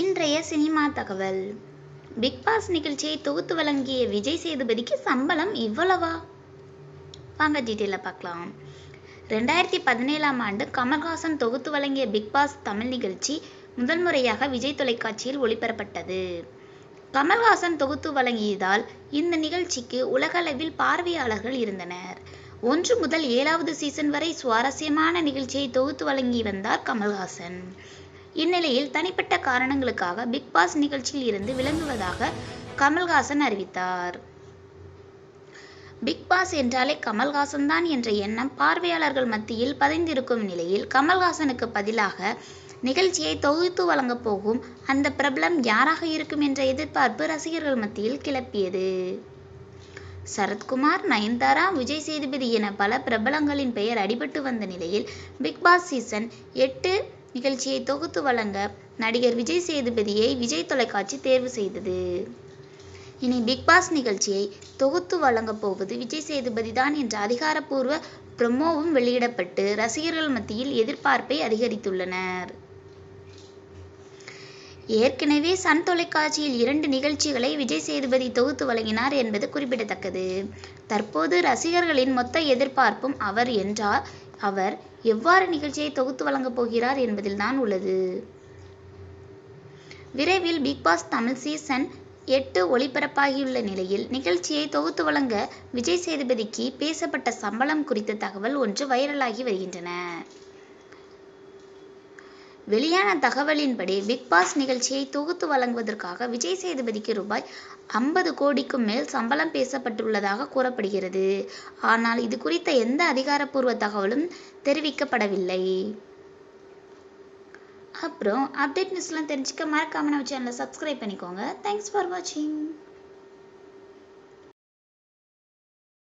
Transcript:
இன்றைய சினிமா தகவல். பிக்பாஸ் நிகழ்ச்சியை தொகுத்து வழங்கிய விஜய் சேதுபதிக்கு சம்பளம் இவ்வளவா? வாங்க டீட்டெயிலாக பார்க்கலாம். ரெண்டாயிரத்தி பதினேழாம் ஆண்டு கமல்ஹாசன் தொகுத்து வழங்கிய பிக்பாஸ் தமிழ் நிகழ்ச்சி முதல் முறையாக விஜய் தொலைக்காட்சியில் ஒளிபரப்பட்டது கமல்ஹாசன் தொகுத்து வழங்கியதால் இந்த நிகழ்ச்சிக்கு உலகளவில் பார்வையாளர்கள் இருந்தனர். ஒன்று முதல் ஏழாவது சீசன் வரை சுவாரஸ்யமான நிகழ்ச்சியை தொகுத்து வழங்கி வந்தார் கமல்ஹாசன். இந்நிலையில் தனிப்பட்ட காரணங்களுக்காக பிக் பாஸ் நிகழ்ச்சியில் இருந்து விலங்குவதாக கமல்ஹாசன் அறிவித்தார். பிக் பாஸ் என்றாலே கமல்ஹாசன் தான் என்ற எண்ணம் பார்வையாளர்கள் மத்தியில் பதிந்திருக்கும் நிலையில் கமல்ஹாசனுக்கு பதிலாக நிகழ்ச்சியை தொகுத்து வழங்கப் போகும் அந்த பிரபலம் யாராக இருக்கும் என்ற எதிர்பார்ப்பு ரசிகர்கள் மத்தியில் கிளப்பியது. சரத்குமார் நயன்தாரா விஜய் சேதுபதி என பல பிரபலங்களின் பெயர் அடிபட்டு வந்த நிலையில் பிக் பாஸ் சீசன் எட்டு நிகழ்ச்சியை தொகுத்து வழங்க நடிகர் விஜய் சேதுபதியை விஜய் தொலைக்காட்சி தேர்வு செய்தது. இனி பிக் பாஸ் நிகழ்ச்சியை தொகுத்து வழங்கப் போவது விஜய் சேதுபதி தான் என்ற அதிகாரப்பூர்வ ப்ரொமோவும் வெளியிடப்பட்டு ரசிகர்கள் மத்தியில் எதிர்பார்ப்பை அதிகரித்துள்ளனர். ஏற்கனவே சன் தொலைக்காட்சியில் இரண்டு நிகழ்ச்சிகளை விஜய் சேதுபதி தொகுத்து வழங்கினார் என்பது குறிப்பிடத்தக்கது. தற்போது ரசிகர்களின் மொத்த எதிர்பார்ப்பும் அவர் என்றார். அவர் எவ்வாறு நிகழ்ச்சியை தொகுத்து வழங்கப் போகிறார் என்பதில்தான் உள்ளது. விரைவில் பிக் பாஸ் தமிழ் சீசன் எட்டு ஒளிபரப்பாகியுள்ள நிலையில் நிகழ்ச்சியை தொகுத்து வழங்க விஜய் சேதுபதிக்கு பேசப்பட்ட சம்பளம் குறித்த தகவல் ஒன்று வைரலாகி வருகின்றன. வெளியான தகவலின்படி பிக் பாஸ் நிகழ்ச்சியை தொகுத்து வழங்குவதற்காக விஜய் சேதுபதிக்கு ரூபாய் ஐம்பது கோடிக்கும் மேல் சம்பளம் பேசப்பட்டுள்ளதாக கூறப்படுகிறது. ஆனால் இது குறித்த எந்த அதிகாரப்பூர்வ தகவலும் தெரிவிக்கப்படவில்லை. அப்புறம் அப்டேட் நியூஸ்லாம் தெரிஞ்சுக்க மறக்காம நம்ம சேனலை சப்ஸ்கிரைப் பண்ணிக்கோங்க. தேங்க்ஸ் ஃபார் வாட்சிங்